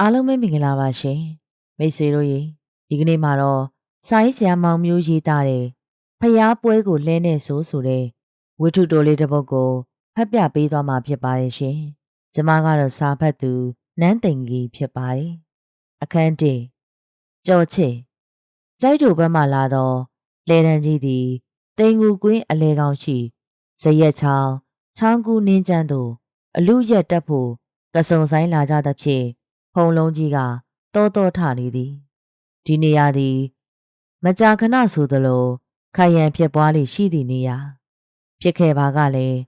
အားလုံးပဲမင်္ဂလာပါရှင်မိတ်ဆွေတို့ရေဒီကနေ့မှာတော့စာရေးဆရာမောင်မျိုးရေးသားတဲ့ဖျားပွဲကိုလဲနေဆိုဆိုတဲ့ဝိထုတိုလေးတစ်ပုဒ်ကိုဖတ်ပြပေးသွားမှာဖြစ်ပါတယ်ရှင်ကျမကတော့စာဖတ်သူနန်းသိန်ကြီးဖြစ်ပါတယ်အခန်းတကြော်ချစ်ကျိုက်တို့ဘက်မှလာတော့လဲတန်းကြီးသည်တိန်ငူကွင်းအလဲကောင်းရှိဇရက်ချောင်းချောင်းကူနင်းကျန်းတို့အလူရက်တက်ဖို့ကစုံဆိုင်လာကြသဖြင့် ဖုံလုံးကြီးကတောတောထနေသည်ဒီနေရာသည် မကြာခဏဆိုသလိုခိုင်ရန်ဖြစ်ပွားလေရှိသည့်နေရာဖြစ်ခဲ့ပါကလည်း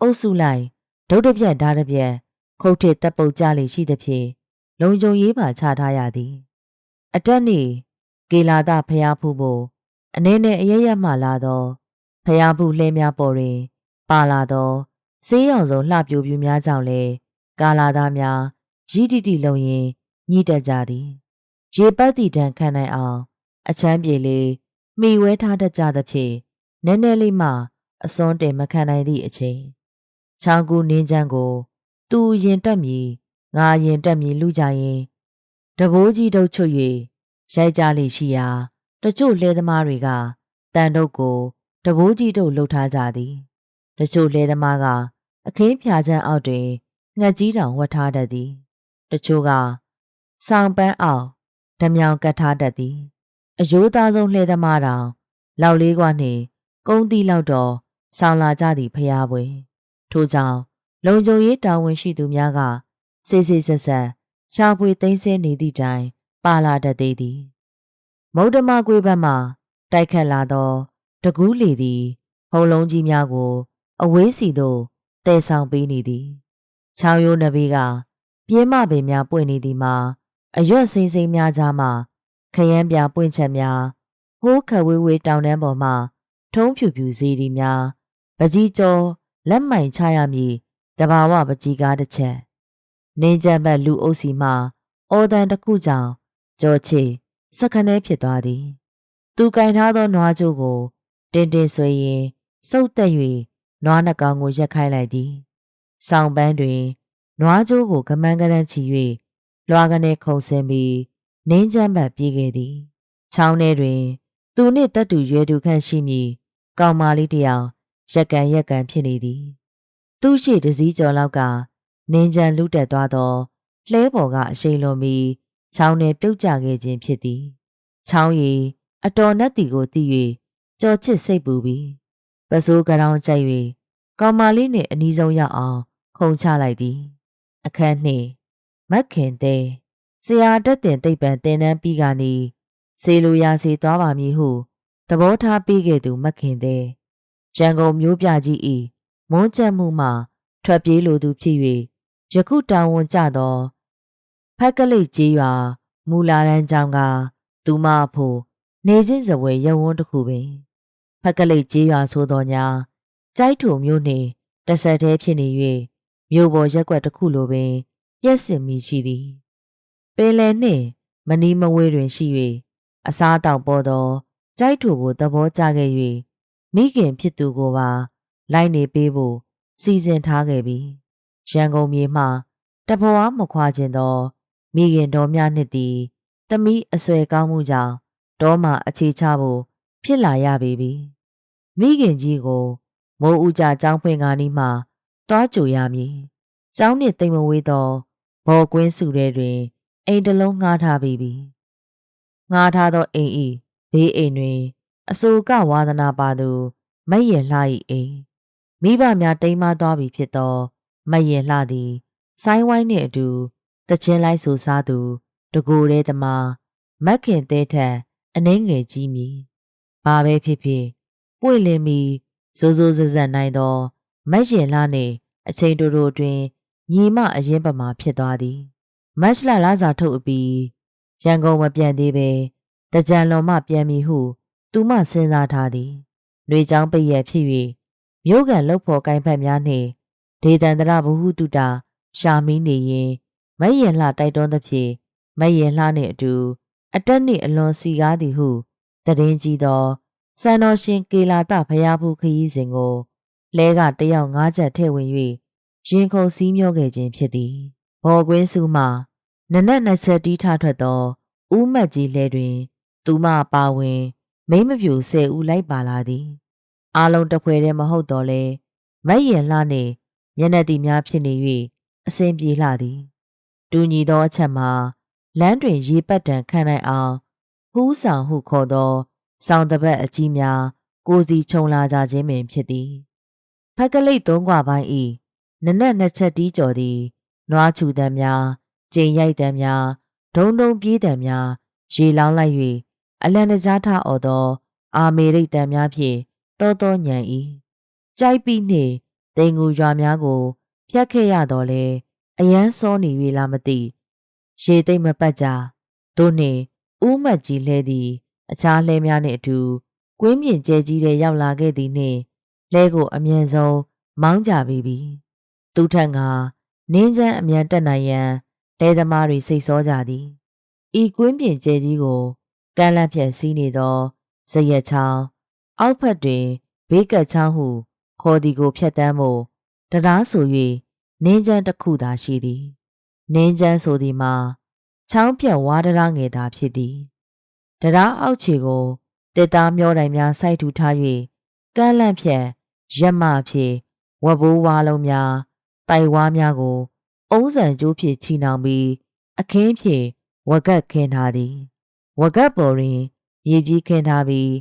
အုပ်စုလိုက်ဒုတ်တပြက်ဓာတ်တပြက်ခုတ်ထစ်တပ်ပုတ်ကြလေရှိသဖြင့်လုံခြုံရေးပါချထားရသည် အတက်နေကေလာတဖျားဖူးဖို့အနေနဲ့အရရက်မှလာတော့ဖျားဖူးလှဲများပေါ်တွင် ပါလာတော့ဆေးရောင်စုံလှပြိုပြူများကြောင့်လေကာလာသားများ ရည်တီတီလုံရင်ညှိတက်ကြသည်ရေပတ်တီတန်ခံနိုင်အောင်အချမ်းပြေလေးမိဝဲထားတတ်ကြသဖြင့်နည်းနည်းလေးမှအစွန်းတင်မခံနိုင်သည့်အချိန်ချောင်းကူနင်းချမ်းကို သူရင်တက်မည်ငါရင်တက်မည်လူကြရင်တဘိုးကြီးတုပ်ချွတ်၍ရိုက်ကြလိရှိရာတချို့လဲသမားတွေကတန်တုပ်ကိုတဘိုးကြီးတုပ်လှုပ်ထားကြသည်တချို့လဲသမားကအခင်းဖြာချမ်းအောက်တွင်ငှက်ကြီးတောင်ဝတ်ထားတတ်သည် တချို့ကဆောင်ပန်းအောင်ဓမြောင်ကတ်ထားတတ်သည်အယိုးသားဆုံးလှဲသမားတောင်လောက်လေးကွာနှင့်ကုန်းတီလောက်တော့ဆောင်လာကြသည်ဖျားပွဲထို့ကြောင့်လုံခြုံရေးတာဝန်ရှိသူများကစေစေဆက်ဆက်ရှာဖွေသိမ်းဆည်းနေသည့်တိုင်ပါလာတတ်သေးသည်မုဒ္ဓမကွေးဘက်မှတိုက်ခတ်လာသောတကူးလီသည်ဟုံလုံးကြီးများကို အဝေးစီသို့တည်ဆောင်ပေးနေသည်ချောင်းရိုးနဘေးက ပြင်းမပင်များပွင့်နေသည်မှာအရွက်စင်းစင်းများကြားမှာခရမ်းပြပွင့်ချက်များဟိုးခဝေးဝေးတောင်တန်းပေါ်မှာထုံးဖြူဖြူစီဒီများပကြီးကျော်လက်မိုင်ချရမည်တဘာဝပကြီးကားတစ်ချက်နင်းကြက်ဘက်လူအုပ်စီမှအော်တန်တစ်ခုကြောင့်ကြော်ချေစက္ကနဲဖြစ်သွားသည် သူကင်ထားသောနွားကြိုးကိုတင်းတင်းဆွေရင်စုပ်တက်၍နွားနှကောင်ကိုရက်ခိုင်းလိုက်သည် ဆောင်ပန်းတွင် နွားကြိုးကိုကမန်းကရန်ချီ၍လွာကနေခုံဆင်းပြီးနင်းချမ်းဘတ်ပြေးခဲ့သည်ချောင်းထဲတွင် သူနှင့်တက်တူရွယ်တူခန့်ရှိမည်ကောင်မလေးတယောက်ရက်ကန်ရက်ကန်ဖြစ်နေသည်သူ့ရှိတစည်းကျော်လောက်ကနင်းချမ်းလူတက်သွားသောလှဲပေါ်ကအရှိန်လွန်ပြီးချောင်းထဲပြုတ်ကျခဲ့ခြင်းဖြစ်သည်ချောင်းရည်အတော်နက်တီကိုတီး၍ကြော်ချစ်စိတ်ပူပြီးပစိုးကရောင်ကြိုက်၍ကောင်မလေးနှင့်အနီးဆုံးရောက်အောင်ခုံချလိုက်သည် အခန်းနှင့်မက်ခင်တဲ့ဆရာတက်တင်သိပ္ပံသင်တန်းပြီးကနေစေလိုရာစီသွားပါမည်ဟုသဘောထားပြီးခဲ့သူမက်ခင်တဲ့ရန်ကုန်မျိုးပြကြီးဤမွန်းကျက်မှုမှထွက်ပြေးလိုသူဖြစ်၍ယခုတာဝန်ကျသောဖက်ကလိတ်ကြီးရွာမူလာရန်ကြောင့်ကသူမအဖို့နေချင်းစပွဲရုံဝန်းတစ်ခုပင်ဖက်ကလိတ်ကြီးရွာဆိုတော်ညာကြိုက်ထုံမျိုးနှင့်တဆက်တည်းဖြစ်နေ၍ မြို့ပေါ်ရက်ွက်တစ်ခုလိုပင်ပြက်စင်မိရှိသည်ပင်လယ်နှင့်မနီးမဝေးတွင်ရှိ၍အစားတောက်ပေါ်သောကြိုက်ထုကိုသဘောကျခဲ့၍မိခင်ဖြစ်သူကိုပါလိုက်နေပေးဖို့စီစဉ်ထားခဲ့ပြီးရန်ကုန်မြေမှတဘွားမခွာခြင်းသောမိခင်တော်များနှစ်သည်တမိအဆွဲကောင်းမှုကြောင့်တောမှအခြေချဖို့ဖြစ်လာရပေပြီမိခင်ကြီးကိုမိုးဦးကြចောင်းဖွင့်ကားနီးမှ တွားကြိုရမည်။ကျောင်းနှင့်တိမ်မဝေးသောဘော်ကွင်းစုထဲတွင်အိမ်တစ်လုံးငှားထားပြီးပြီ။ငှားထားသောအိမ်ဤဘေးအိမ်တွင်အစိုးကဝါသနာပါသူမက်ရင်လှ၏အိမ်မိဘများတိမ်မသွားပြီဖြစ်သောမက်ရင်လှသည်ဆိုင်းဝိုင်းနှင့်အတူတချင်းလိုက်ဆူစားသူတကူတဲ့တမမက်ခင်တဲထက်အနှင်းငယ်ကြီးမည်။ဘာပဲဖြစ်ဖြစ်ပွင့်လင်းပြီးစိုးစိုးစက်စက်နိုင်သော မက်ရင်လှနှင့်အချိန်တိုတိုအတွင်းညီမအရင်ပမာဖြစ်သွားသည်မတ်လလာစာထုတ်အပြီးရန်ကုန်မပြန်သေးပဲတကြံလွန်မှပြန်မည်ဟု သူမစဉ်းစားထားသည်နှွေချောင်းပိတ်ရဖြစ်၍မြို့ကန်လှုပ်ဖော်ကိုင်းဖက်များနှင့်ဒေသန္တရဘဟုတုတာရှာမီးနေရင်မယင်လှတိုက်တွန်းသဖြင့်မယင်လှနှင့်အတူအတက်နှင့်အလွန်စီကားသည်ဟုတရင်ကြီးသောစံတော်ရှင်ကေလာတဖရာဖူးခရီးစဉ်ကို လဲကတယောက်ငါးချက်ထည့်ဝင်၍ရင်ခုန်စည်းမျောခဲ့ခြင်းဖြစ်သည်ဘော်ကွင်းစုမှနနက်နှစ်ချက်တီးထထွက်သောဦးမတ်ကြီးလဲတွင် သူမအပါဝင် မိမ့်မပြူဆယ်ဦးလိုက်ပါလာသည်အားလုံးတစ်ဖွဲတည်းမဟုတ်တော့လဲမက်ရင်လှနှင့်မျက်နှာတီများဖြစ်နေ၍အစဉ်ပြေလှသည်တူညီသောအချက်မှာလမ်းတွင်ရေပတ်တံခံနိုင်အောင်ဟူးဆောင်ဟုခေါ်သော ဆောင်းတပတ်အကြီးများကိုစီခြုံလာကြခြင်းပင်ဖြစ်သည် ဖက်ကလိတ်သုံးကွာပိုင်းဤနနက်နှစ်ချက်တီးကြော်သည်နွားချူတံများကျိန်ရိုက်တံများဒုံဒုံပြေးတံများရေလောင်းလိုက်၍အလန်တကြားထအော်သော အာမေရိတ်တံများဖြင့်တောတောညံ၏ကြိုက်ပြီးနှင့်တိမ်ငူရွာများကိုဖျက်ခဲ့ရတော့လေအယမ်းစောနေ၍လာမသိရေသိမ့်မပတ်ကြတို့နှင့်ဦးမတ်ကြီးလဲသည် အခြားလဲများနှင့်အတူကွင်းပြင်ကျဲကြီးတဲ့ရောက်လာခဲ့သည်နှင့် လဲကိုအမြန်ဆုံးမောင်းကြပြီးပြီသူထက်ကနင်းချမ်းအမြန်တက်နိုင်ရန်လဲသမားတွေစိတ်ဆောကြသည်ဤကွင်းပြင်ကျဲကြီးကိုကမ်းလန့်ဖြန့်စီးနေသောဇရက်ချောင်းအောက်ဖက်တွင်ဘေးကတ်ချောင်းဟုခေါ်သည်ကိုဖျက်တမ်းမှုတရားဆို၍နင်းချမ်းတစ်ခုသာရှိသည်နင်းချမ်းဆိုသည်မှာချောင်းပြတ်ဝါဒရာငယ်သာဖြစ်သည်တရားအောက်ခြေကိုတစ်သားမျောတိုင်များစိုက်ထူထား၍ကမ်းလန့်ဖြန့် ရက်မဖြင့်ဝဘိုးဝါလုံးများတိုင်ဝါများကို အုံးစံကျိုးဖြင့်ချီနှောင်ပြီးအခင်းဖြင့်ဝကတ်ခင်းထားသည် ဝကတ်ပေါ်တွင်မြေကြီးခင်းထားပြီး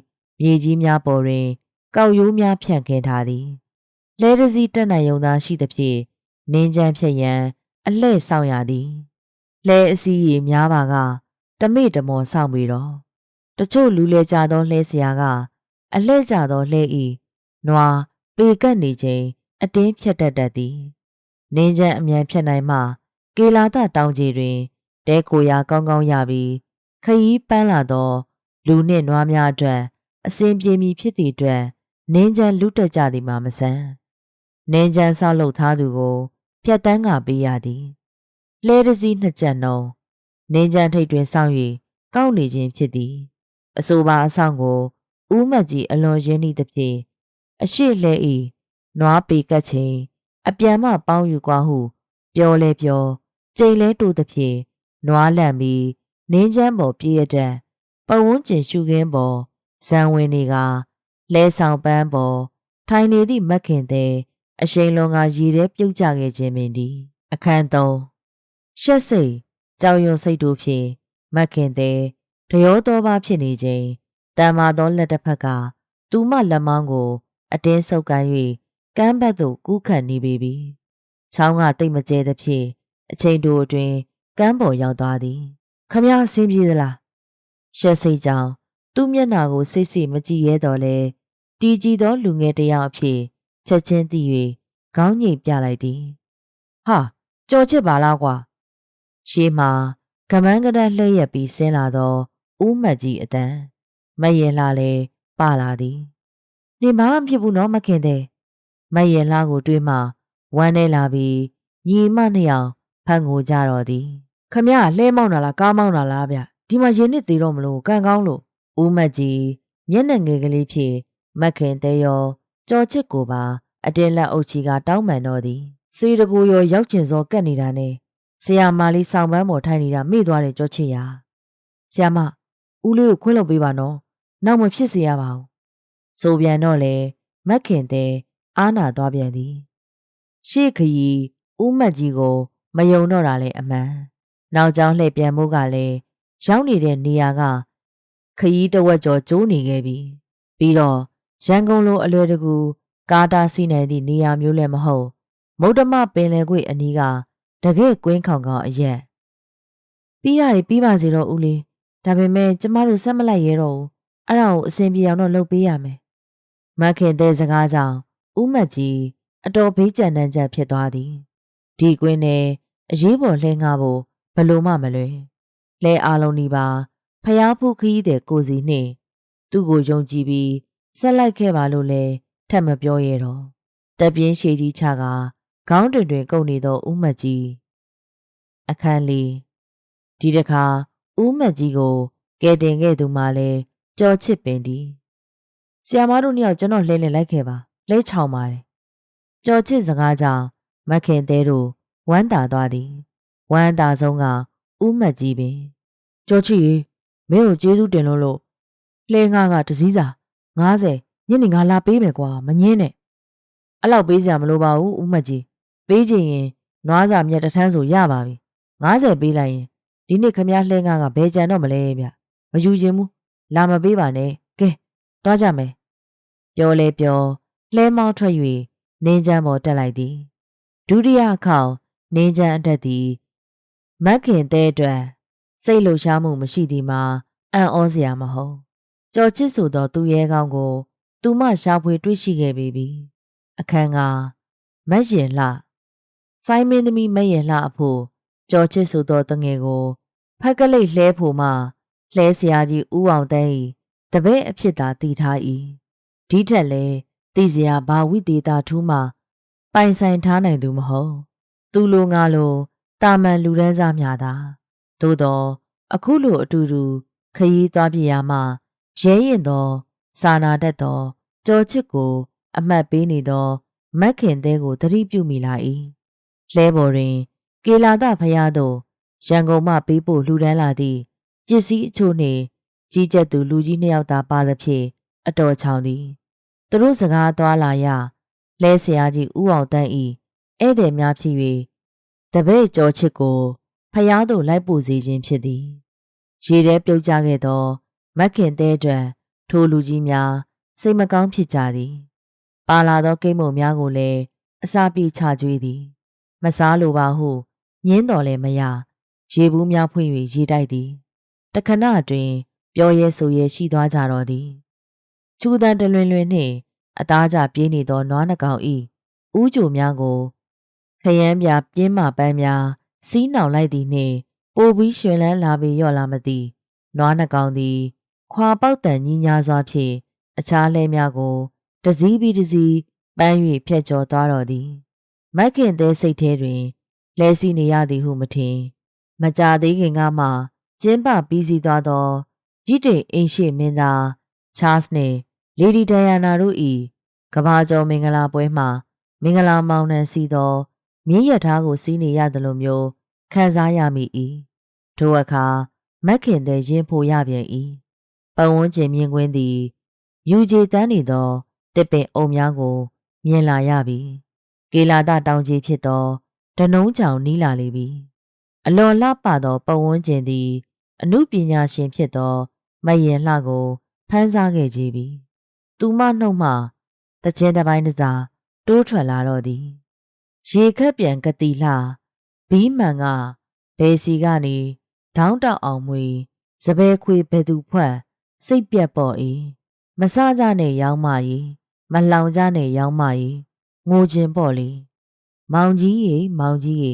မြေကြီးများပေါ်တွင် ကောက်ရိုးများဖြန့်ခင်းထားသည်လဲတစည်းတက်နိုင်ုံသာရှိသဖြင့်နင်းချမ်းဖြည့်ရန်အလှဲ့ဆောင်ရသည်လဲအစည်းရများပါကတမိတမော်ဆောင်ပြီးတော့တချို့လူလဲကြသောလှဲစရာကအလှဲ့ကြသောလှဲဤနွား ပေကပ်နေခြင်းအတင်းဖြတ်တတ်တတ်သည်နင်းချမ်းအမြန်ဖြတ်နိုင်မှကေလာတတောင်ကြီးတွင်တဲကိုရာကောင်းကောင်းရပြီးခရီးပန်းလာသော လူနှင့်နွားများအတွက်အစဉ်ပြေမီဖြစ်သည့်အတွက်နင်းချမ်းလူတက်ကြသည်မှာမဆန်းနင်းချမ်းဆောက်လုပ်ထားသူကိုဖြတ်တန်းကပေးရသည်လှဲတစည်းနှစ်ကြက်နှုံနင်းချမ်းထိတ်တွင်စောင့်၍ကောက်နေခြင်းဖြစ်သည်အဆိုပါအဆောင်ကိုဦးမတ်ကြီးအလွန်ရင်းနှီးသဖြင့် အရှိလဲဤနွားပေကတ်ချင်းအပြန်မှပေါင်းယူကွာဟု ပြောလဲပြောကြိမ်လဲတိုးသဖြင့်နွားလန့်ပြီးနင်းချမ်းပေါ်ပြေးရတဲ့ပဝန်းကျင်ရှုခင်းပေါ်ဇံဝင်တွေကလဲဆောင်ပန်းပေါ်ထိုင်နေသည့်မက်ခင်တဲ့အရှိန်လုံးကရည်ရဲပြုတ်ကြခဲ့ခြင်းပင်ဒီအခန်းသုံးရှက်စိတ်ကြောင်ရွံစိတ်တို့ဖြင့်မက်ခင်တဲ့တရောတော်ပါဖြစ်နေခြင်းတန်မာသောလက်တစ်ဖက်ကသူမလက်မောင်းကို အတင်းဆုပ်ကိုင်း၍ကမ်းဘက်သို့ကူးခတ်နေပေပြီ။ချောင်းကတိတ်မကျဲသဖြင့်အချိန်တိုအတွင်းကမ်းပေါ်ရောက်သွားသည်။ခမရအဆင်းပြေသလား။ရှက်စိတ်ကြောင့်သူ့မျက်နှာကိုစိတ်စိတ်မကြည့်ရဲတော့လဲတီကြည်သောလူငယ်တစ်ယောက်အဖြစ်ချက်ချင်းသိ၍ခေါင်းငိတ်ပြလိုက်သည်။ဟာကြော်ချစ်ပါလားကွာ။ရှေးမှာကမန်းကတည်းလှည့်ရက်ပြီးဆင်းလာသောဦးမတ်ကြီးအတန်မယေလာလဲပလာသည်။ နေမမဖြစ်ဘူးနော်မခင်တဲ့မယေလာကိုတွေးမှဝမ်းနေလာပြီးညီမနှစ်ယောက်ဖန်ကိုကြတော့သည်ခမရလှဲမောင်းတာလားကားမောင်းတာလားဗျဒီမှာရေနစ်သေးတော့မလို့ကန်ကောင်းလို့ဦးမတ်ကြီးမျက်နှာငယ်ကလေးဖြင့်မက်ခင်တဲရောကြော်ချစ်ကိုပါအတင်းလက်အုပ်ချီကတောင်းပန်တော့သည်စေတကူရောရောက်ကျင်စောကက်နေတာနဲ့ဆရာမလေးဆောင်ပန်းပေါ်ထိုင်နေတာမိသွားတယ်ကြောချစ်ရာဆရာမဦးလေးကိုခွင့်လွှတ်ပေးပါနော်နောက်မဖြစ်စေရပါဘူး ဆိုပြန်တော့လေမက်ခင်တဲ့အာနာသွားပြန်သည် ရှေ့ခရီးဦးမတ်ကြီးကို မယုံတော့တာလဲအမှန်နောက်ကျောင်းလှည့်ပြန်မှုကလည်းရောက်နေတဲ့နေရာက ခရီးတဝက်ကျော်ကျိုးနေခဲ့ပြီပြီးတော့ရန်ကုန်လိုအလွယ်တကူကားတားစီးနိုင်သည့်နေရာမျိုးလည်းမဟုတ်မုဒ္ဓမပင်လယ်ကွေ့အနီးကတကယ့်ကွင်းခေါင်ကောင်အရက်ပြီးရတယ်ပြီးပါစေတော့ဦးလေးဒါပေမဲ့ကျမတို့ဆက်မလိုက်ရတော့ဘူးအဲ့ဒါကိုအစဉ်ပြေအောင်တော့လုပ်ပေးရမယ် မခင်တဲ့စကားကြောင့်ဦးမတ်ကြီးအတော်ဘေးကြံနှံ့ချက်ဖြစ်သွားသည်ဒီကွင်းနဲ့အရေးပေါ်လှင်းငါဖို့ဘလို့မှမလွယ်လဲအားလုံးဒီပါဖျားဖူးခီးတဲ့ကိုစီနှင့်သူ့ကိုယုံကြည်ပြီးဆက်လိုက်ခဲ့ပါလို့လဲထပ်မပြောရတော့တက်ပြင်းရှည်ကြီးချကခေါင်းတွင်တွင်ကုန်နေသောဦးမတ်ကြီးအခန်းလေးဒီတခါဦးမတ်ကြီးကိုကဲတင်ခဲ့သူမှလဲကြော်ချစ်ပင်ဒီ ဆီယမတို့နှစ်ယောက်ကျွန်တော်လှဲလည်လိုက်ခဲ့ပါလဲချောင်ပါတယ်ကြော်ချစ်စကားကြောင့်မခင်သေးတို့ဝမ်းသာသွားသည်ဝမ်းသာဆုံးကဦးမတ်ကြီးပင်ကြောချီရေမင်းကိုကျေးဇူးတင်လို့လို့လှဲငါကတစည်းစာ90ညနေငါလာပေးမယ်ကွာမငင်းနဲ့အဲ့လောက်ပေးစရာမလိုပါဘူးဦးမတ်ကြီးပေးချင်ရင်နွားစာမြတ်တစ်ထန်းဆိုရပါပြီ90ပေးလိုက်ရင်ဒီနေ့ခမည်းလှဲငါကဘယ်ကြံတော့မလဲဗျမယူခြင်းဘူးလာမပေးပါနဲ့ကဲသွားကြမယ် ပြောလဲပြောလှဲမောင်းထွက်၍နင်းချမ်းပေါ်တက်လိုက်သည်ဒုတိယအခေါက်နင်းချမ်းအတက်သည်မက်ခင်တဲ့အတွက်စိတ်လှရှားမှုမရှိသည်မှာအံ့ဩစရာမဟုတ်ကြော်ချစ်ဆိုသောသူရဲကောင်းကို သူမရှာဖွေတွေ့ရှိခဲ့ပေပြီအခန်းကမက်ရင်လှစိုင်းမင်းသမီးမက်ရင်လှအဖို့ကြော်ချစ်ဆိုသောတငယ်ကိုဖက်ကလိတ်လှဲဖို့မှလှဲဆရာကြီးဦးအောင်တန်း၏တပည့်အဖြစ်သာတည်ထား၏ ဒီထက်လည်းသိစရာဘာဝိတေတာထူးမှပိုင်ဆိုင်ထားနိုင်သူမဟုတ်သူလိုငါလိုတာမန်လူရန်စားများသာသို့တော့အခုလိုအတူတူခရီးသွားပြရမှရဲရင်သောစာနာတတ်သောကြော်ချစ်ကို အမှတ်ပေးနေသောမက်ခင်သေးကိုသတိပြုမိလာ၏လဲပေါ်တွင် ကေလာဒဖရားတို့ရန်ကုန်မှပေးပို့လှူဒန်းလာသည့်ပစ္စည်းအချို့နှင့်ကြီးကျက်သူလူကြီးနှစ်ယောက်သာပါသဖြင့် အတော်ချောင်သည်သူတို့စကားသွားလာရလဲဆရာကြီးဦးအောင်တန်းဤဧည့်သည်များဖြစ်၍တပည့်ကြောချစ်ကိုဖျားသို့လိုက်ပို့စေခြင်းဖြစ်သည်ရေထဲပြုတ်ကျခဲ့သောမက်ခင်တဲအတွက်ထိုလူကြီးများစိတ်မကောင်းဖြစ်ကြသည် ပါလာသောကိမုံများကိုလည်းအစာပြေချကြွေးသည် မစားလိုပါဟုညင်းတော်လည်းမရရေဘူးများဖွင့်၍ရေတိုက်သည်တခဏတွင် ပြောရဲဆိုရဲရှိသွားကြတော်သည် ချူတန်တလွင်လွင်နှင့်အသားကြပြေးနေသောနွားနှကောင်ဤဥကြိုများကိုခရမ်းပြပြင်းမပန်းများစီးနှောင်လိုက်သည်နှင့်ပိုပြီးရွှင်လန်းလာပေရော့လာမသည်နွားနှကောင်သည် ခွာပေါက်တန်ကြီးညာစွာဖြင့်အခြားလဲများကိုတစည်းပြီးတစည်းပန်း၍ဖြတ်ကျော်သွားတော်သည်မက်ခင်သေးစိတ်ထဲတွင်လဲစီနေရသည်ဟုမထင်မကြသေးခင်ကမှကျင်းပပြီးစီးသွားသောရစ်တေအိမ်ရှိမင်းသားချားစ်နှင့် လေဒီဒိုင်ယာနာတို့၏ကဘာကျော်မင်္ဂလာပွဲမှာမင်္ဂလာမောင်နှံစီသောမြင်းရထားကိုစီးနေရသလိုမျိုးခံစားရမိ၏ထိုအခါမက်ခင်တဲ့ရင်ဖိုရပြန်၏ပတ်ဝန်းကျင်မြင်ကွင်းသည်မြူကြီးတန်းနေသောတစ်ပင်အုံများကို မြင်လာရပြီကေလာတတောင်ကြီးဖြစ်သောဒနုံးချောင်နီးလာလေပြီအလွန်လှပသောပတ်ဝန်းကျင်သည် အမှုပညာရှင်ဖြစ်သောမယင်လှကိုဖန်းစားခဲ့ကြပြီ သူမနှုတ်မှတခြင်းတစ်ပိုင်းတစ်စားတိုးထွက်လာတော့သည်ရေခက်ပြန်ကတိလှဘီးမှန်ကဘယ်စီကနေဒေါင်းတောက်အောင်မွေစပယ်ခွေဘယ်သူဖွဲ့စိတ်ပြက်ပေါ့၏မစကြနဲ့ရောင်းမကြီးမလောင်ကြနဲ့ရောင်းမကြီးငိုခြင်းပေါ့လေမောင်ကြီးရေမောင်ကြီးရေ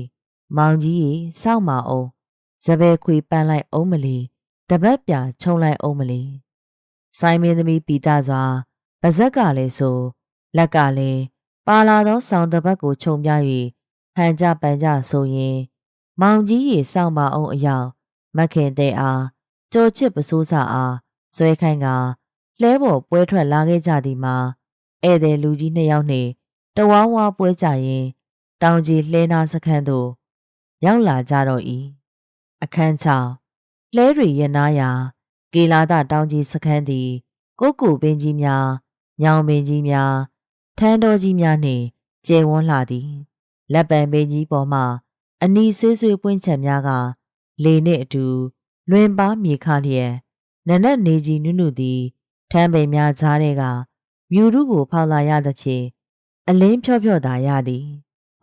မောင်ကြီးရေစောက်မအောင်စပယ်ခွေပန်းလိုက်အောင်မလီတပတ်ပြခြုံလိုက်အောင်မလီဆိုင်မင်းသမီးပီတာစွာ ပါဇက်ကလည်းဆိုလက်ကလည်းပါလာသောဆောင်တပတ်ကိုခြုံပြ၍ဟန်ကြပန်ကြဆိုရင် မောင်ကြီးရေစောင့်မအောင်အယောင်မခင်တဲ့အားကြော်ချစ်ပစိုးစာအားဇွဲခိုင်းကလှဲပေါ်ပွဲထွက်လာခဲ့ကြသည်မှာဧည့်သည်လူကြီးနှစ်ယောက်နှင့်တဝါဝါပွဲကြရင် တောင်ကြီးလှဲနာစခန်းသို့ရောက်လာကြတော့၏အခန်းချောင်းလှဲတွေရနာရာကေလာဒတောင်ကြီးစခန်းသည်ကိုကူပင်ကြီးများ ညောင်ပင်ကြီးများထန်းတော်ကြီးများနှင့်ကျယ်ဝန်းလာသည်လက်ပံပင်ကြီးပေါ်မှအနီဆွေးဆွေးပွင့်ချက်များကလေနှင့်အတူ လွင်ပါမြေခလျက်နနက်နေကြီးနုနုသည်ထမ်းပင်များကြားထဲကမြူရုကိုဖောက်လာရသဖြင့်အလင်းဖြော့ဖြော့သာရသည်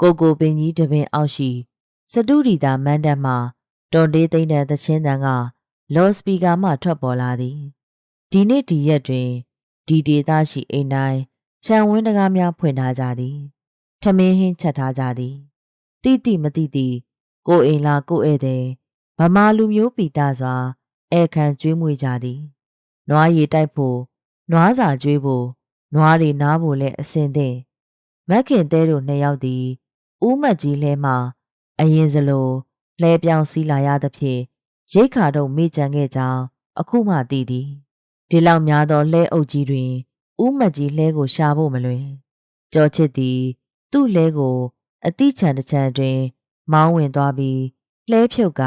ကိုကိုပင်ကြီးတပင်အောက်ရှိ စတုရီတာမန်းတက်မှတော်တေးသိမ့်တဲ့သချင်းတန်ကလော်စပီကာမှထွက်ပေါ်လာသည်ဒီနေ့ဒီရက်တွင် ဒီဒေသရှိအိမ်တိုင်းခြံဝင်းတကားများဖွင့်ထားကြသည်ထမင်းဟင်းချက်ထားကြသည်တိတိမတိတိကိုအိမ်လာကိုဧည့်သည်ဗမာလူမျိုးပီတာစွာဧခံကျွေးမွေကြသည်နွားရည်တိုက်ဖို့နွားစာကျွေးဖို့နွားတွေနားဖို့လည်းအစင်သင့်မက်ခင်တဲတို့နှစ်ယောက်သည်ဦးမတ်ကြီးလဲမှအရင်စလိုလဲပြောင်စီးလာရသဖြင့်ရိတ်ခါတော့မေ့ကြံခဲ့ကြောင်းအခုမှသိသည် ဒီလောက်များသောလဲအုပ်ကြီးတွင်ဦးမတ်ကြီးလဲကိုရှာဖို့မလွင်ကြောချစ်သည် သူ့လဲကို အတိချံတစ်ချံတွင် မောင်းဝင်သွားပြီးလှဲဖြုတ်က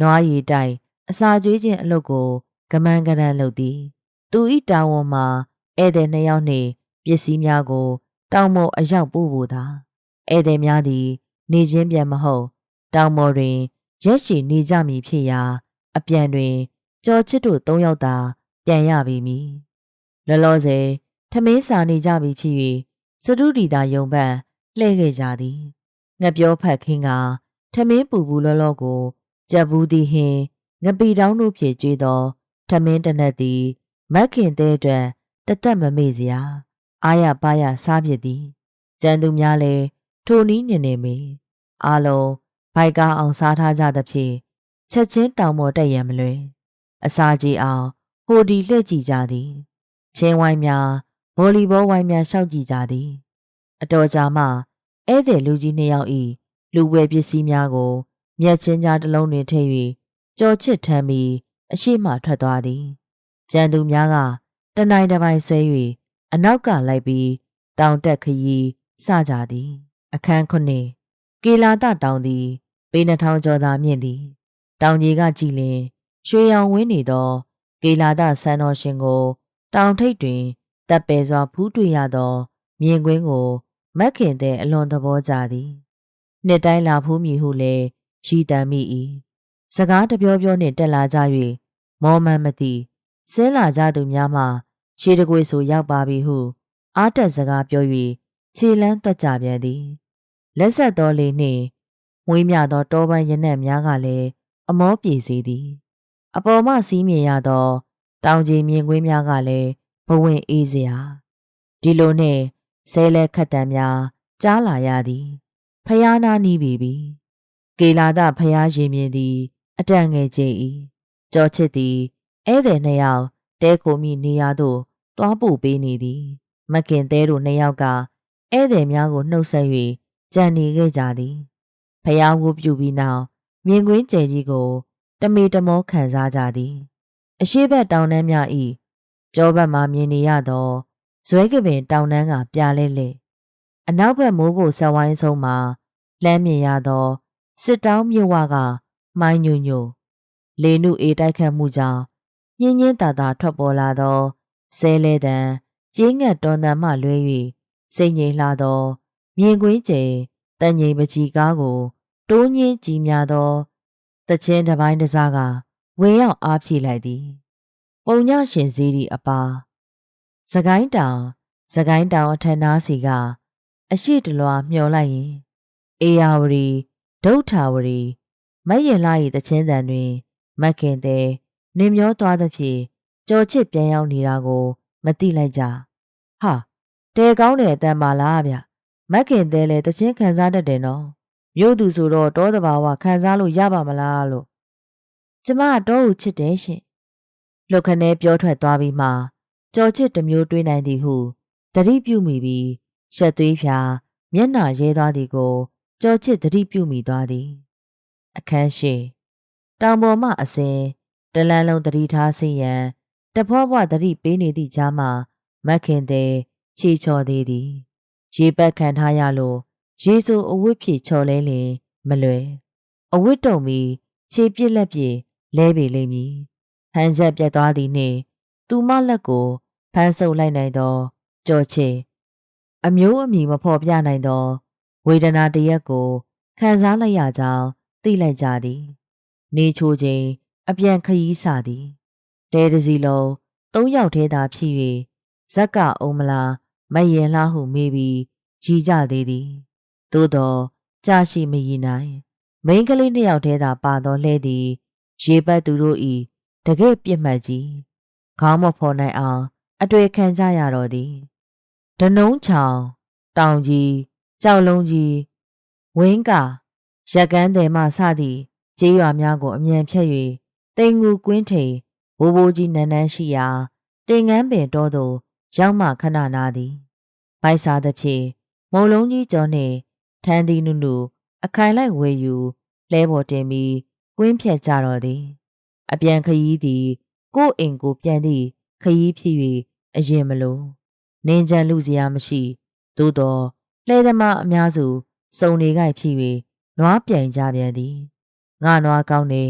နွားရည်တိုင်အစာကျွေးခြင်းအလုပ်ကိုကမန်းကရန်လုပ်သည် သူဤတာဝန်မှာဧည့်သည်နှစ်ယောက်နှင့်ပစ္စည်းများကို တောင်ပေါ်အရောက်ပို့ဖို့သာဧည့်သည်များသည် နေခြင်းပြန်မဟုတ် တောင်ပေါ်တွင်ရက်ရှည်နေကြမည်ဖြစ်ရာ အပြန်တွင်ကြော်ချစ်တို့သုံးယောက်သာ ပြန်ရပြီမည်လောလောဆယ်ထမင်းစာနေကြပြီဖြစ်၍စတုဒီတာယုံပန့်လှည့်ခဲ့ကြသည်ငပြောဖတ်ခင်းကထမင်းပူပူလောလောကိုကြက်ဘူးသည်ဟင်ငပီတောင်းတို့ဖြည့်ကျွေးသောထမင်းတနက်သည်မက်ခင်တဲ့အတွက်တသက်မမေ့စရာအာရပါရစားဖြစ်သည်ကျန်သူများလည်းထိုနည်းနေနေမေအားလုံးဘိုက်ကားအောင်စားထားကြသဖြင့်ချက်ချင်းတောင်ပေါ်တက်ရန်မလွယ်အစာကြီးအောင် ဟိုဒီလှည့်ကြည့်ကြသည်ချင်းဝိုင်းများဗော်လီဘောဝိုင်းများရှောက်ကြည့်ကြသည် အတော်ကြာမှဧည့်သည်လူကြီးနှစ်ယောက်ဤလူဝဲပစ္စည်းများကိုမျက်ချင်းကြားတစ်လုံးတွင်ထည့်၍ကြော်ချစ်ထမ်းပြီးအရှိမှထွက်သွားသည်ကျန်သူများကတနိုင်တစ်ပိုင်းဆွဲ၍အနောက်ကလိုက်ပြီးတောင်တက်ခရီးစကြသည် အခန်းခုနှစ်ကေလာတတောင်သည်ပေနှထောင်ကျော်သာမြင့်သည် တောင်ကြီးကကြည်လင် ရွှေရောင်ဝင်းနေသော ကေလာတဆန်းတော်ရှင်ကို တောင်ထိပ်တွင်တပ်ပယ်စွာဖူးတွေ့ရသော မြင်ကွင်းကိုမက်ခင်တဲ့အလွန်သဘောကျသည်နှစ်တိုင်းလာဖူးမည်ဟုလည်းရှိတမ်းမိ၏စကားတပြောပြောနှင့်တက်လာကြ၍မောမှန်မသိဆင်းလာကြသူများမှခြေတကွေဆိုရောက်ပါပြီဟုအားတက်စကားပြော၍ခြေလန်းတွက်ကြပြန်သည်လက်ဆက်သောလေနှင့်မွေးမြသောတောပန်းရနက်များကလည်းအမောပြေစေသည် အပေါ်မှစီးမြင်ရသော တောင်ကြီးမြင်ကွင်းများကလည်းဘဝင်အေးစရာဒီလိုနှင့်ဆဲလဲခတ်တံများကြားလာရသည်ဖျားနာနီးပြီပြီကေလာဒဖျားရင်မြင်သည် အတန်ငယ်ခြင်း၏ကြောချစ်သည်ဧည့်သည်နှစ်ယောက်တဲခိုမိနေရာသို့တွားပို့ပေးနေသည်မခင်သေးတို့နှစ်ယောက်ကဧည့်သည်များကိုနှုတ်ဆက်၍ကြံနေခဲ့ကြသည်ဖျားကိုပြုပြီးနောက်မြင်ကွင်းကျယ်ကြီးကို တမေတမောခံစားကြသည် အရှိဘက်တောင်တန်းများ၏ကြောဘက်မှမြင်နေရသောဇွဲကပင်တောင်တန်းကပြလဲလဲအနောက်ဘက်မိုးကိုဆက်ဝိုင်းဆုံးမှာလှမ်းမြင်ရသောစစ်တောင်းမြဝကမိုင်းညွညွလေနုအေတိုက်ခတ်မှုကြောင့်ညင်းညင်းတာတာထွက်ပေါ်လာသောဆဲလဲတံကျင်းငတ်တော်တန်မှလွဲ၍စိတ်ငြိမ်လာသော မြင်ကွင်းကျယ်တန်ငိမ်ပကြီးကားကိုတိုးညင်းကြည်များသော တချင်းတစ်ပိုင်းတစ်စားကဝင်ရောက်အားဖြည့်လိုက်သည်ပုံညရှင်စည်းဒီအပါစကိုင်းတောင်စကိုင်းတောင်အထက်နားစီကအရှိတလွာမျောလိုက်ရင်အေယာဝရီဒုဋ္ဌာဝရီမက်ရင်လာ၏တချင်းတန်တွင်မက်ခင်တဲ့နေမျောသွားသဖြင့်ကြော်ချစ်ပြန်ရောက်နေတာကိုမသိလိုက်ကြဟာတဲကောင်းတဲ့အတန်ပါလားဗျမက်ခင်တဲ့လေတချင်းခံစားတတ်တယ်နော် မြို့သူဆိုတော့တောတဘာဝခံစားလို့ရပါမလားလို့ကျမကတော့ကိုချစ်တယ်ရှင်လှုပ်ခနဲပြောထွက်သွားပြီးမှကြော်ချစ်တစ်မျိုးတွေးနိုင်သည်ဟုတတိပြုမိပြီးရှက်သွေးဖြာမျက်နှာရဲသွားသည်ကိုကြော်ချစ်တတိပြုမိသွားသည် အခန်းရှိတောင်ပေါ်မှအစင်တလန်းလုံးတတိထားစီရန်တဖွားဖွားတတိပေးနေသည့်ကြားမှာမက်ခင်တဲ့ခြေချော်သေးသည်ရေပတ်ခံထားရလို့ ရေဆိုအဝတ်ဖြည့်ချော်လဲလင်မလွယ်အဝတ်တုံမီခြေပြစ်လက်ပြလဲပေလိမ့်မည်ဟန်ချက်ပြတ်သွားသည်နှင့်သူမလက်ကိုဖမ်းဆုပ်လိုက်နိုင်သောကြော်ချေအမျိုးအမည်မဖော်ပြနိုင်သော ဝေဒနာတရက်ကိုခံစားလိုက်ရကြောင်းသိလိုက်ကြသည် နေချိုခြင်းအပြန်ခရီးစသည်တဲတစီလုံးသုံးယောက်သေးသာဖြစ်၍ဇက်ကအုံမလားမယင်လားဟုမေးပြီးကြီးကြသေးသည် သို့တော့ကြာရှိမရနိုင်မိန်းကလေးနှစ်ယောက်သေးသာပါသောလှဲသည် ရေပတ်သူတို့ဤတကယ့်ပြစ်မှတ်ကြီးခေါင်းမဖော်နိုင်အောင်အတွေ့ခံကြရတော့သည်ဒနုံးချောင်တောင်ကြီးကြောက်လုံးကြီးဝင်းကရက်ကန်းတယ်မှစသည့်ကျေးရွာများကိုအမြန်ဖြတ်၍တိမ်ငူကွင်းထိန်ဘိုးဘိုးကြီးနန်းနန်းရှိရာတင်ငန်းပင်တောသို့ရောက်မှခဏနာသည်။ပိုက်စားသဖြင့်မုံလုံးကြီးကျော်နှင့် ထန်းသည်နုနုအခိုင်လိုက်ဝေယူလဲပေါ်တင်ပြီးကွင်းဖြတ်ကြတော်သည်။အပြန်ခရီးသည် ကို့အိမ်ကိုပြန်သည့်ခရီးဖြစ်၍အရင်မလို့နင်းကြံလူစရာမရှိသို့တော့လှဲသမားအများစုစုံနေကြဖြစ်၍နွားပြိုင်ကြပြန်သည်ငါနွားကောင်းနေ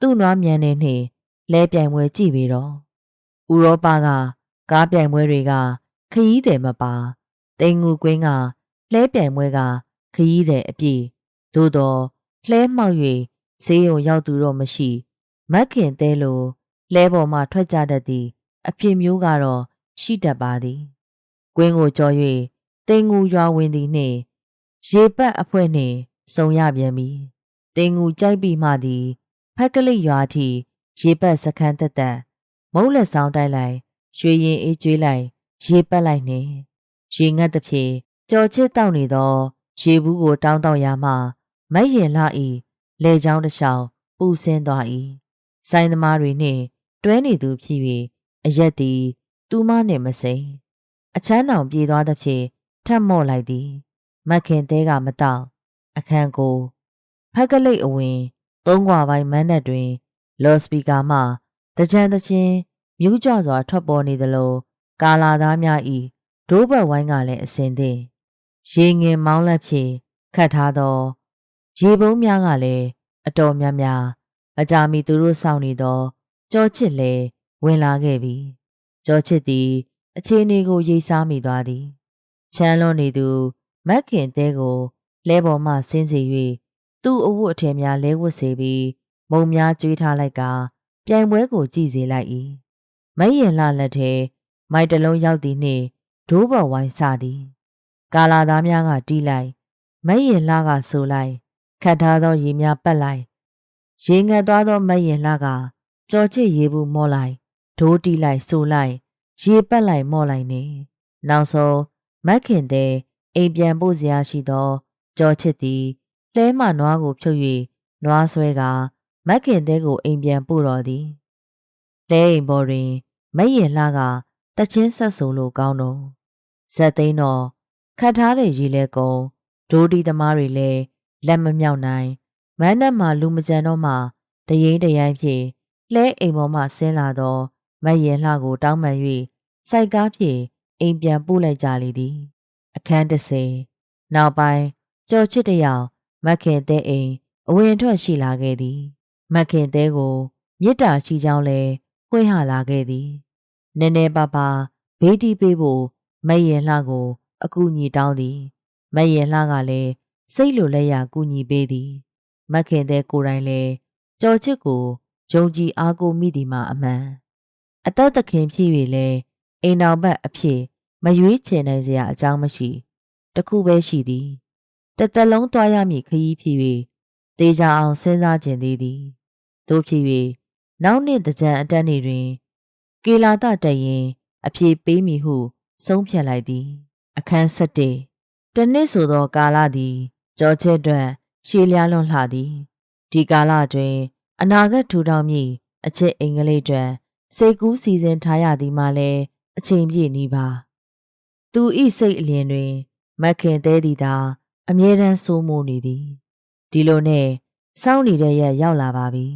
သူ့နွားမြန်နေနှင့်လဲပြိုင်ပွဲကြည့်ပြီးတော့ဥရောပကကားပြိုင်ပွဲတွေကခရီးတယ်မပါတိမ်ငူကွင်းကလှဲပြိုင်ပွဲက ခရီးတယ်အပြည့်သို့တော့လှဲမှောက်၍ဈေးုံရောက်သူတော့မရှိမက်ခင်တဲလိုလှဲပေါ်မှထွက်ကြတတ်သည်အဖြစ်မျိုးကတော့ရှိတတ်ပါသည်ကွင်းကိုကြော်၍တိမ်ငူရွာဝင်သည်နှင့်ရေပတ်အဖွဲ့နှင့်စုံရပြန်ပြီတိမ်ငူကြိုက်ပြီးမှသည်ဖက်ကလေးရွာထိရေပတ်စခန်းတက်တက်မုံလက်ဆောင်တိုက်လိုက်ရွှေရင်အေးကျွေးလိုက်ရေပတ်လိုက်နှင့်ရေငတ်သဖြင့်ကြော်ချစ်တောက်နေသော ရေဘူးကိုတောင်းတောက်ရမှမက်ရင်လှဤလေချောင်းတစ်လျှောက်ပူဆင်းသွား၏ဆိုင်သမားတွေနှင့်တွဲနေသူဖြစ်၍အရက်သည်သူမနှင့်မစိမ်အချမ်းတောင်ပြေသွားသဖြင့်ထပ်မော့လိုက်သည်မက်ခင်တဲကမတော့အခန်းကိုဖက်ကလိတ်အဝင်သုံးခွာပိုင်းမန်းနဲ့တွင်လော်စပီကာမှတကြံတချင်းမြူးကြစွာထွက်ပေါ်နေသလိုကာလာသားများဤဒိုးဘက်ဝိုင်းကလည်းအစင်သည် ရေငင်မောင်းလက်ဖြင့်ခတ်ထားသော ရေပုံးများကလည်းအတော်များများအကြမီသူတို့စောင့်နေသောကြောချစ်လည်းဝင်လာခဲ့ပြီကြောချစ်သည်အခြေအနေကိုရိပ်စားမိသွားသည်ချမ်းလွန်နေသူမက်ခင်တဲကိုလဲပေါ်မှဆင်းစေ၍သူ့အဝတ်အထည်များလဲဝတ်စေပြီးမုံများကျွေးထားလိုက်ကပြိုင်ပွဲကိုကြည့်စေလိုက်၏မရင်လှလက်ထဲမိုက်တလုံးရောက်သည်နှင့်ဒိုးဘဝိုင်းစသည် ကာလာသားများကတီးလိုက်မရင်လှကဆိုလိုက်ခတ်ထားသောရေများပတ်လိုက်ရေငတ်သွားသောမရင်လှကကြော်ချစ်ရေဘူးမော့လိုက်ဒိုးတီးလိုက်ဆိုလိုက်ရေပတ်လိုက်မော့လိုက်နေနောက်ဆုံးမက်ခင်တဲ့အိမ်ပြန်ဖို့စရာရှိသောကြော်ချစ်သည်လဲမှနွားကိုဖြုတ်၍နွားဆွဲကမက်ခင်တဲ့ကိုအိမ်ပြန်ပို့တော်သည်လဲအိမ်ပေါ်တွင်မရင်လှကတချင်းဆက်ဆိုလိုကောင်းတော့ဇက်သိန်းတော့ ခတ်ထားတဲ့ရေလဲကုံဒိုးဒီသမားတွေလည်းလက်မမြောက်နိုင်မန်းနဲ့မှလူမကြံတော့မှတရင်တရိုင်းဖြင့်လဲအိမ်ပေါ်မှဆင်းလာသောမရင်လှကိုတောင်းပန်၍စိုက်ကားဖြင့်အိမ်ပြန်ပို့လိုက်ကြလေသည်အခန်းတစ်ဆယ်နောက်ပိုင်းကြော်ချစ်တယောက်မက်ခင်တဲအိမ်အဝင်ထွက်ရှိလာခဲ့သည်မက်ခင်တဲကိုမြစ်တာရှိကြောင်းလဲဖွင့်ဟလာခဲ့သည်နည်းနည်းပါးပါဘေးတီးပေးဖို့မရင်လှကို အကူညီတောင်းသည်မရင်လှကလည်းစိတ်လိုလက်ရကူညီပေးသည်မက်ခင်တဲ့ကိုယ်တိုင်လည်းကြော်ချစ်ကိုယုံကြည်အားကိုးမိသည်မှာအမှန်အသက်သခင်ဖြစ်၍လည်းအိမ်တော်ဘက်အဖြစ်မရွေးချယ်နိုင်စရာအကြောင်းမရှိတခုပဲရှိသည်တသက်လုံးတွားရမည်ခရီးဖြစ်၍တေချာအောင်စဉ်းစားခြင်းသေးသည်တို့ဖြစ်၍နောက်နှစ်တကြံအတက်နေတွင် ကေလာတတက်ရင် အပြေပေးမိဟု ဆုံးဖြတ်လိုက်သည် အခန်း၁၁တနှစ်ဆိုသောကာလသည်ကြောချက်အတွက်ရှည်လျားလွန်လှသည်ဒီကာလတွင် အနာဂတ်ထူထောင်မည်အချစ်အင်္ဂလိပ်တွင်စိတ်ကူးစီစဉ်ထားရသည်မှလည်းအချိန်ပြည့်နီးပါ သူဤစိတ်အလျင်တွင်မက်ခင်သေးသည်သာအမြဲတမ်းစိုးမိုးနေသည်ဒီလိုနဲ့စောင့်နေတဲ့ရက်ရောက်လာပါပြီ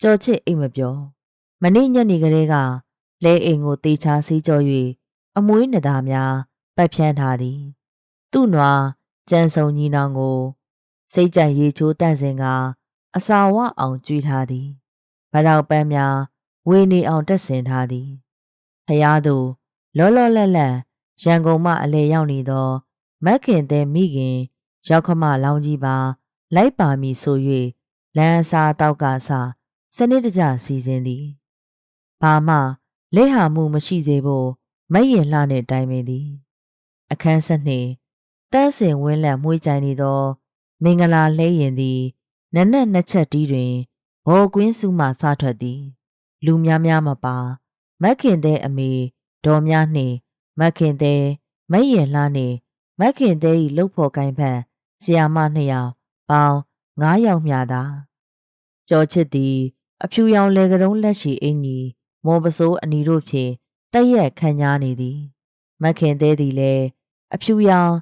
ကြော်ချစ်အိမ်မပြောမနေ့ညနေကလေးကလဲအိမ်ကိုတေချာစီးကြော၍အမွှေးနသားများ ပတ်ဖြန်းထားသည် သူ့နွားကြံစုံညီနောင်ကို စိတ်ကြံရေချိုးတန့်စင်ကအစာဝအောင်ကြွေးထားသည်ဗရောက်ပန်းများဝေနေအောင်တက်ဆင်ထားသည်ဖျားသူလောလောလတ်လတ်ရန်ကုန်မှအလဲရောက်နေသောမက်ခင်တဲ့မိခင်ရောက်ခမလောင်းကြီးပါ လိုက်ပါမည်ဆို၍လမ်းစားတောက်ကစားစနစ်တကျစီစဉ်သည်ဘာမှလက်ဟာမှုမရှိစေဖို့မက်ရင်လှနှင့်တိုင်ပင်သည် အခန်းဆက်နှင့်တန်းစင်ဝင်းလံမွှေးကြိုင်နေသော မင်္ဂလာလဲရင်သည်နနက်နှစ်ချက်တီးတွင်ဘော်ကွင်းစုမှစထွက်သည် လူများများမပါမက်ခင်တဲ့အမေဒေါ်များနှင့်မက်ခင်တဲ့မက်ရင်လှနှင့်မက်ခင်တဲ့၏လှုပ်ဖော်ကိုင်းဖန်ဆီယာမနှစ်ယောက်ပေါင်း9ယောက်မျှသာကြော်ချစ်သည်အဖြူရောင်လေကတုံးလက်ရှိအင်ကြီးမော်ပစိုးအနီတို့ဖြင့်တက်ရက်ခံညားနေသည်မခင်သေးသည်လည်း အဖြူရောင်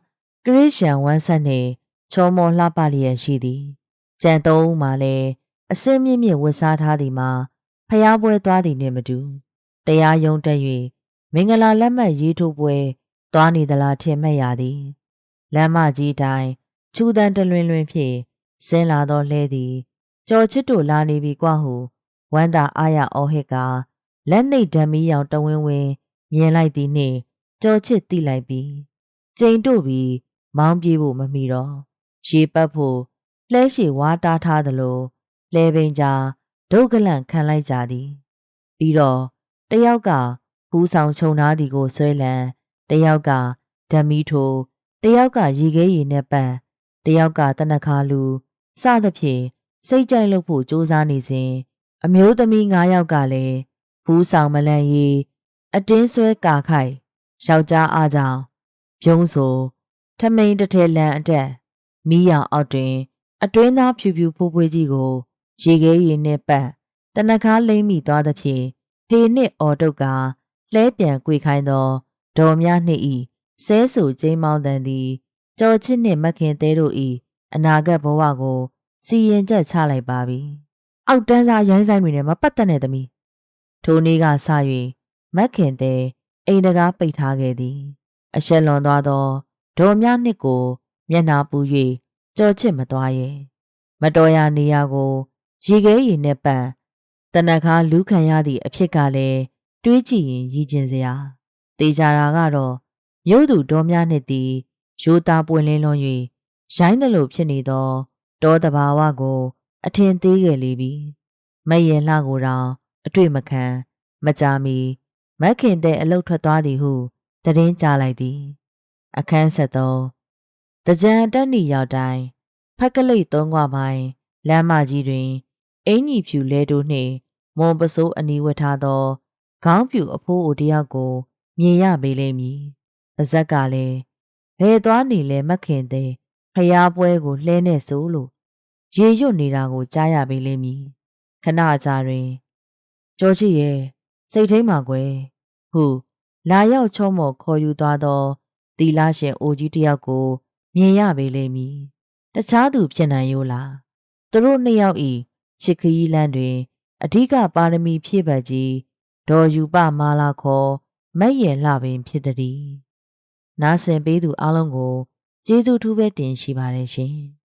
ကရစ်ရှန်ဝမ်းဆက်နှင့်ချောမောလှပလျက်ရှိသည်ကြံသုံးမှလည်းအစင်းမြင့်မြင့်ဝတ်စားထားသည်မှာဖျားပွဲသွားသည်နှင့်မတူတရားယုံတက်၍မင်္ဂလာလက်မှတ်ရေးထိုးပွဲသွားနေသလားထင်မှတ်ရသည်လမ်းမကြီးတိုင်းချူတန်တလွင်လွင်ဖြင့်ဆင်းလာသောလှဲသည်ကြော်ချစ်တို့လာနေပြီကွာဟုဝမ်းသာအားရအော်ဟစ်ကလက်နှိပ်ဓမီရောင်တဝင်းဝင်းမြင်လိုက်သည်နှင့်ကြော်ချစ်တိလိုက်ပြီး ကျိန်တို့ပြီးမောင်းပြေးဖို့မမီတော့ရေပတ်ဖို့လှဲရှည်ဝါတားထားသလိုလဲပိန်ကြားဒုက္ကလန့်ခံလိုက်ကြသည် ပြီးတော့တယောက်ကဖူးဆောင်ခြုံထားသည်ကိုဆွဲလန်းတယောက်ကဓမီထိုတယောက်ကရေခဲရည်နဲ့ပန့်တယောက်ကတနခါလူစသဖြင့်စိတ်ကြိုက်လို့ဖို့စူးစမ်းနေစဉ်အမျိုးသမီး၅ယောက်ကလည်းဖူးဆောင်မလန့်ရီအတင်းဆွဲကာခိုက်ယောက်ျားအားကြောင့် ပြုံးဆိုထမိန်တစ်ထည်လန်အတက်မီးရောင်အောက်တွင် အတွင်းသားဖြူဖြူဖိုးဖွေးကြီးကိုရေခဲရည်နှင့်ပတ်တနခါလိမ့်မိသွားသဖြင့်ဖေနှင့်အော်တုတ်ကလှဲပြန်ကြွေခိုင်းသောဒေါ်များနှင့်ဤဆဲဆူကျိမ်းမောင်းတန်သည်ကြော်ချစ်နှင့်မခင်သေးတို့ဤအနာဂတ်ဘဝကိုစီရင်ချက်ချလိုက်ပါပြီ။အောက်တန်းစားရိုင်းဆိုင်တွေနဲ့မပတ်သက်တဲ့သမီးထိုနေ့ကစ၍မခင်သေးအိမ်တကားပိတ်ထားခဲ့သည် အရှက်လွန်သွားသောဒေါ်များနှစ်ကို မျက်နာပူ၍ကြော်ချစ်မသွားရဲ့မတော်ရနေရာကိုရေခဲရည်နဲ့ပန့်တနခါလူခံရသည့်အဖြစ်ကလည်းတွေးကြည့်ရင်ရည်ကျင်စရာတေချာတာကတော့မြို့သူတော်များနှစ်သည်ရိုးသားပွင့်လင်းလွန်၍ရိုင်းသလိုဖြစ်နေသောတောတဘာဝကို အထင်သေးခဲ့လေပြီမယင်လှကိုတောင်အတွေ့မခံ မကြမီမက်ခင်တဲ့အလုတ်ထွက်သွားသည်ဟု သတင်းကြားလိုက်သည်အခန်းဆက်သောတကြံတက်နီရောက်တိုင်းဖက်ကလိတ်သုံးခွပိုင်းလမ်းမကြီးတွင်အင်ကြီးဖြူလဲတို့နှင့်မွန်ပစိုးအနီးဝတ်ထားသောခေါင်းပြူအဖိုးအိုတယောက်ကို မြင်ရပေလိမ့်မည်။ပါဇက်ကလည်းဘယ်သွားနေလဲမခင်တဲ့ဖျားပွဲကိုလှဲနေဆိုလို့ရေရွတ်နေတာကိုကြားရပေလိမ့်မည်။ခဏကြာတွင်ကြောချစ်ရဲ့စိတ်ထိန်ပါကွယ်ဟု လာရောက်ချုံးမော်ခေါ်ယူသွားသောတီလာရှင်အိုကြီးတယောက်ကို မြင်ရပေလိမ့်မည်။တခြားသူဖြစ်နိုင်ရိုးလား။သူတို့နှစ်ယောက်ဤချစ်ခရီးလန်းတွင်အဓိကပါရမီဖြည့်ပတ်ကြီးဒေါ်ယူပမာလာခေါ်မက်ရဲ့လှပင်ဖြစ်သည်။နားဆင်ပေးသူအလုံးကိုကျေးဇူးထူးပဲတင်ရှိပါတယ်ရှင်။